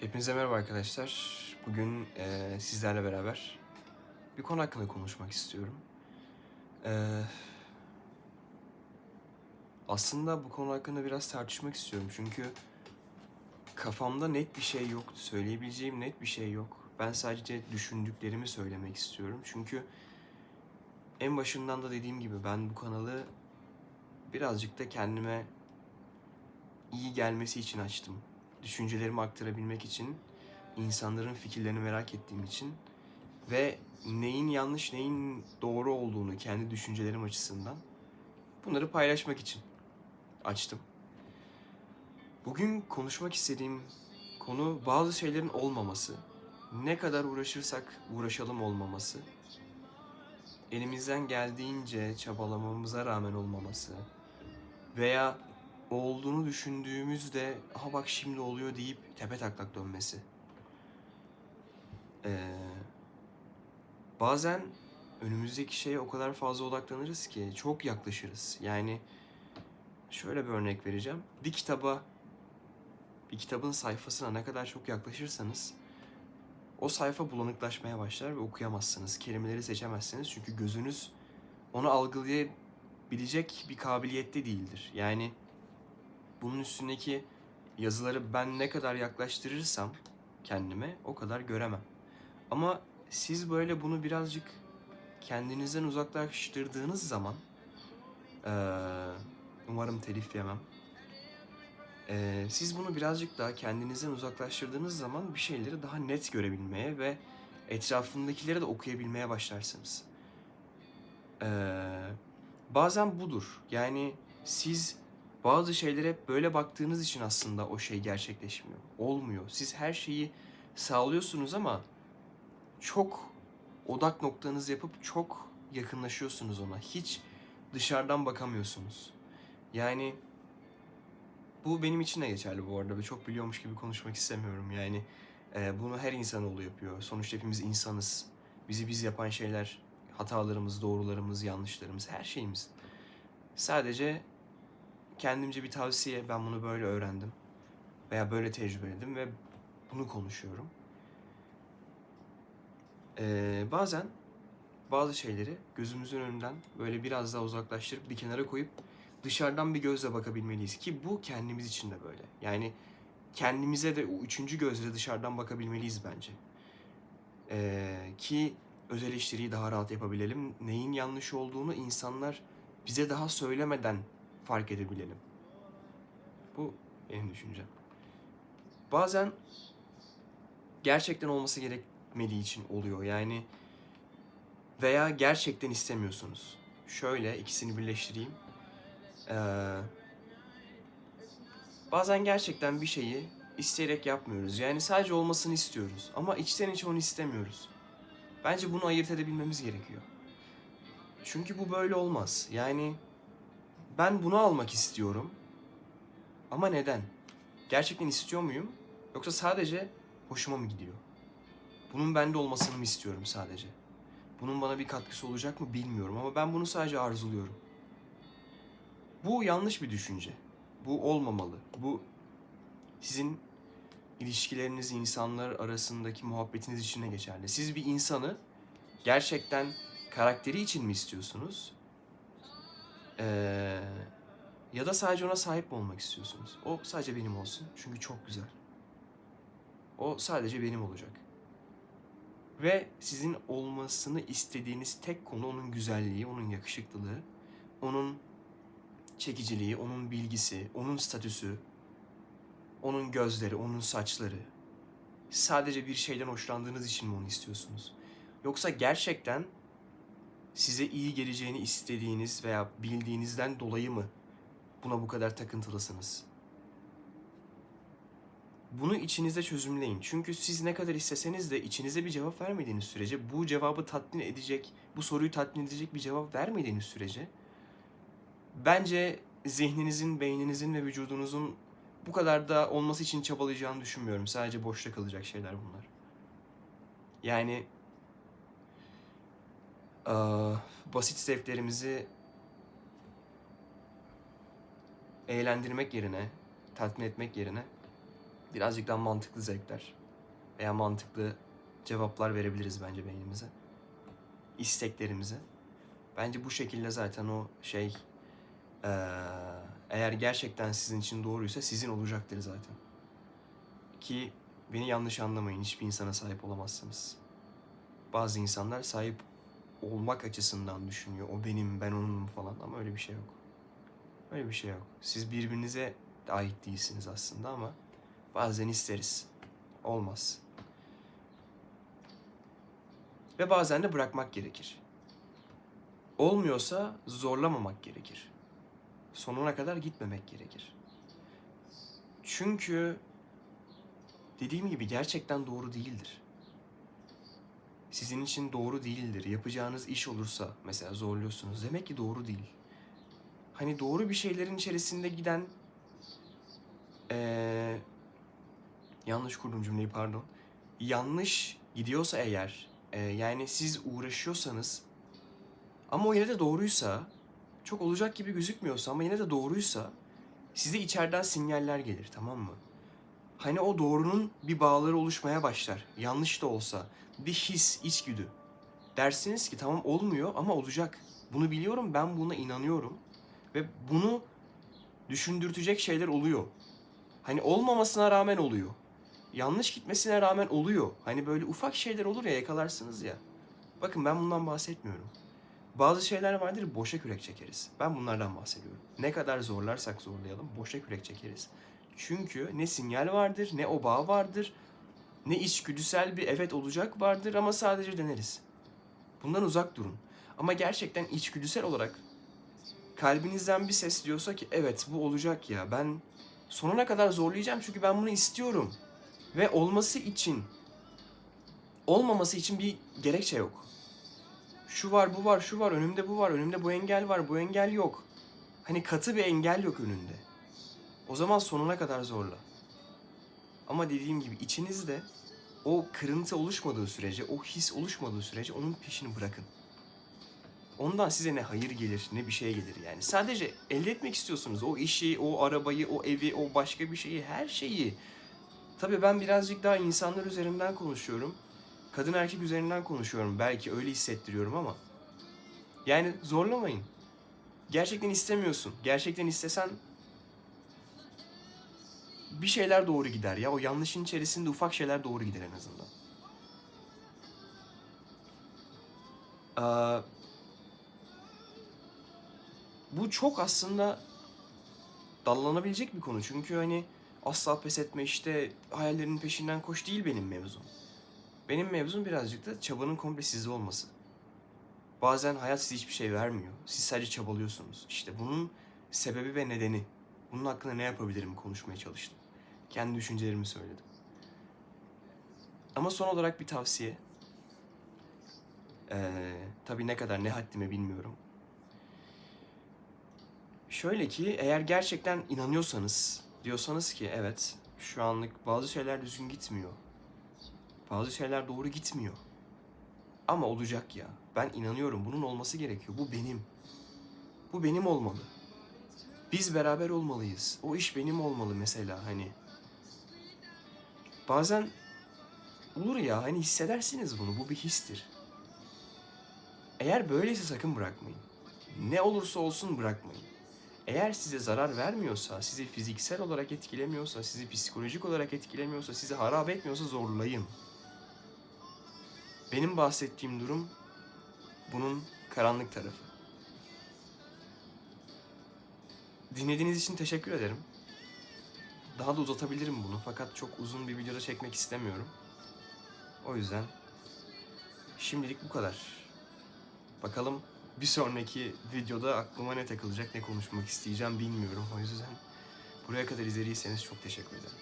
Hepinize merhaba arkadaşlar. Bugün eee, sizlerle beraber bir konu hakkında konuşmak istiyorum. Eee, aslında bu konu hakkında biraz tartışmak istiyorum çünkü kafamda net bir şey yok, söyleyebileceğim net bir şey yok. Ben sadece düşündüklerimi söylemek istiyorum çünkü en başından da dediğim gibi ben bu kanalı birazcık da kendime iyi gelmesi için açtım düşüncelerimi aktarabilmek için, insanların fikirlerini merak ettiğim için ve neyin yanlış, neyin doğru olduğunu kendi düşüncelerim açısından bunları paylaşmak için açtım. Bugün konuşmak istediğim konu bazı şeylerin olmaması. Ne kadar uğraşırsak uğraşalım olmaması. Elimizden geldiğince çabalamamıza rağmen olmaması. Veya olduğunu düşündüğümüzde aha bak şimdi oluyor deyip tepe taklak dönmesi. Ee, bazen önümüzdeki şeye o kadar fazla odaklanırız ki çok yaklaşırız. Yani şöyle bir örnek vereceğim. Bir kitaba bir kitabın sayfasına ne kadar çok yaklaşırsanız o sayfa bulanıklaşmaya başlar ve okuyamazsınız. Kelimeleri seçemezsiniz çünkü gözünüz onu algılayabilecek bir kabiliyette değildir. Yani bunun üstündeki yazıları ben ne kadar yaklaştırırsam kendime o kadar göremem. Ama siz böyle bunu birazcık kendinizden uzaklaştırdığınız zaman umarım telif yemem. Siz bunu birazcık daha kendinizden uzaklaştırdığınız zaman bir şeyleri daha net görebilmeye ve etrafındakileri de okuyabilmeye başlarsınız. Eee, bazen budur. Yani siz bazı şeylere böyle baktığınız için aslında o şey gerçekleşmiyor. Olmuyor. Siz her şeyi sağlıyorsunuz ama çok odak noktanız yapıp çok yakınlaşıyorsunuz ona. Hiç dışarıdan bakamıyorsunuz. Yani bu benim için de geçerli bu arada çok biliyormuş gibi konuşmak istemiyorum. Yani e, bunu her insanoğlu yapıyor. Sonuçta hepimiz insanız. Bizi biz yapan şeyler hatalarımız, doğrularımız, yanlışlarımız, her şeyimiz. Sadece kendimce bir tavsiye. Ben bunu böyle öğrendim. Veya böyle tecrübeledim ve bunu konuşuyorum. Ee, bazen bazı şeyleri gözümüzün önünden böyle biraz daha uzaklaştırıp bir kenara koyup dışarıdan bir gözle bakabilmeliyiz. Ki bu kendimiz için de böyle. Yani kendimize de o üçüncü gözle dışarıdan bakabilmeliyiz bence. Ee, ki öz eleştiriyi daha rahat yapabilelim. Neyin yanlış olduğunu insanlar bize daha söylemeden fark edebilelim. Bu benim düşüncem. Bazen gerçekten olması gerekmediği için oluyor. Yani veya gerçekten istemiyorsunuz. Şöyle ikisini birleştireyim. Ee, bazen gerçekten bir şeyi isteyerek yapmıyoruz. Yani sadece olmasını istiyoruz. Ama içten içe onu istemiyoruz. Bence bunu ayırt edebilmemiz gerekiyor. Çünkü bu böyle olmaz. Yani ben bunu almak istiyorum. Ama neden? Gerçekten istiyor muyum? Yoksa sadece hoşuma mı gidiyor? Bunun bende olmasını mı istiyorum sadece? Bunun bana bir katkısı olacak mı bilmiyorum ama ben bunu sadece arzuluyorum. Bu yanlış bir düşünce. Bu olmamalı. Bu sizin ilişkileriniz, insanlar arasındaki muhabbetiniz için de geçerli. Siz bir insanı gerçekten karakteri için mi istiyorsunuz? Ee, ya da sadece ona sahip mi olmak istiyorsunuz? O sadece benim olsun. Çünkü çok güzel. O sadece benim olacak. Ve sizin olmasını istediğiniz tek konu onun güzelliği, onun yakışıklılığı, onun çekiciliği, onun bilgisi, onun statüsü, onun gözleri, onun saçları. Sadece bir şeyden hoşlandığınız için mi onu istiyorsunuz? Yoksa gerçekten size iyi geleceğini istediğiniz veya bildiğinizden dolayı mı buna bu kadar takıntılısınız? Bunu içinizde çözümleyin. Çünkü siz ne kadar isteseniz de içinize bir cevap vermediğiniz sürece, bu cevabı tatmin edecek, bu soruyu tatmin edecek bir cevap vermediğiniz sürece bence zihninizin, beyninizin ve vücudunuzun bu kadar da olması için çabalayacağını düşünmüyorum. Sadece boşta kalacak şeyler bunlar. Yani eee, basit zevklerimizi eğlendirmek yerine, tatmin etmek yerine birazcık daha mantıklı zevkler veya mantıklı cevaplar verebiliriz bence beynimize. isteklerimize. Bence bu şekilde zaten o şey eee, eğer gerçekten sizin için doğruysa sizin olacaktır zaten. Ki beni yanlış anlamayın hiçbir insana sahip olamazsınız. Bazı insanlar sahip olmak açısından düşünüyor. O benim, ben onun falan ama öyle bir şey yok. Öyle bir şey yok. Siz birbirinize ait değilsiniz aslında ama bazen isteriz. Olmaz. Ve bazen de bırakmak gerekir. Olmuyorsa zorlamamak gerekir. Sonuna kadar gitmemek gerekir. Çünkü dediğim gibi gerçekten doğru değildir. Sizin için doğru değildir. Yapacağınız iş olursa mesela zorluyorsunuz. Demek ki doğru değil. Hani doğru bir şeylerin içerisinde giden eee, yanlış kurdum cümleyi pardon. Yanlış gidiyorsa eğer eee, yani siz uğraşıyorsanız ama o yine de doğruysa çok olacak gibi gözükmüyorsa ama yine de doğruysa size içeriden sinyaller gelir tamam mı? Hani o doğrunun bir bağları oluşmaya başlar. Yanlış da olsa bir his, içgüdü. Dersiniz ki tamam olmuyor ama olacak. Bunu biliyorum, ben buna inanıyorum. Ve bunu düşündürtecek şeyler oluyor. Hani olmamasına rağmen oluyor. Yanlış gitmesine rağmen oluyor. Hani böyle ufak şeyler olur ya yakalarsınız ya. Bakın ben bundan bahsetmiyorum. Bazı şeyler vardır boşa kürek çekeriz. Ben bunlardan bahsediyorum. Ne kadar zorlarsak zorlayalım boşa kürek çekeriz. Çünkü ne sinyal vardır, ne o bağ vardır, ne içgüdüsel bir evet olacak vardır ama sadece deneriz. Bundan uzak durun. Ama gerçekten içgüdüsel olarak kalbinizden bir ses diyorsa ki evet bu olacak ya ben sonuna kadar zorlayacağım çünkü ben bunu istiyorum. Ve olması için olmaması için bir gerekçe yok. Şu var bu var şu var önümde bu var önümde bu engel var bu engel yok. Hani katı bir engel yok önünde. O zaman sonuna kadar zorla. Ama dediğim gibi içinizde o kırıntı oluşmadığı sürece, o his oluşmadığı sürece onun peşini bırakın. Ondan size ne hayır gelir ne bir şey gelir yani. Sadece elde etmek istiyorsunuz o işi, o arabayı, o evi, o başka bir şeyi, her şeyi. Tabii ben birazcık daha insanlar üzerinden konuşuyorum. Kadın erkek üzerinden konuşuyorum. Belki öyle hissettiriyorum ama. Yani zorlamayın. Gerçekten istemiyorsun. Gerçekten istesen bir şeyler doğru gider ya. O yanlışın içerisinde ufak şeyler doğru gider en azından. Aa, bu çok aslında dallanabilecek bir konu. Çünkü hani asla pes etme işte hayallerinin peşinden koş değil benim mevzum. Benim mevzum birazcık da çabanın komple sizde olması. Bazen hayat size hiçbir şey vermiyor. Siz sadece çabalıyorsunuz. İşte bunun sebebi ve nedeni. Bunun hakkında ne yapabilirim konuşmaya çalıştım. Kendi düşüncelerimi söyledim. Ama son olarak bir tavsiye. Ee, tabii ne kadar ne haddime bilmiyorum. Şöyle ki eğer gerçekten inanıyorsanız, diyorsanız ki evet şu anlık bazı şeyler düzgün gitmiyor. Bazı şeyler doğru gitmiyor. Ama olacak ya. Ben inanıyorum bunun olması gerekiyor. Bu benim. Bu benim olmalı. Biz beraber olmalıyız. O iş benim olmalı mesela hani. Bazen olur ya hani hissedersiniz bunu. Bu bir histir. Eğer böyleyse sakın bırakmayın. Ne olursa olsun bırakmayın. Eğer size zarar vermiyorsa, sizi fiziksel olarak etkilemiyorsa, sizi psikolojik olarak etkilemiyorsa, sizi harap etmiyorsa zorlayın. Benim bahsettiğim durum bunun karanlık tarafı. Dinlediğiniz için teşekkür ederim. Daha da uzatabilirim bunu fakat çok uzun bir videoda çekmek istemiyorum. O yüzden şimdilik bu kadar. Bakalım bir sonraki videoda aklıma ne takılacak, ne konuşmak isteyeceğim bilmiyorum. O yüzden buraya kadar izlediyseniz çok teşekkür ederim.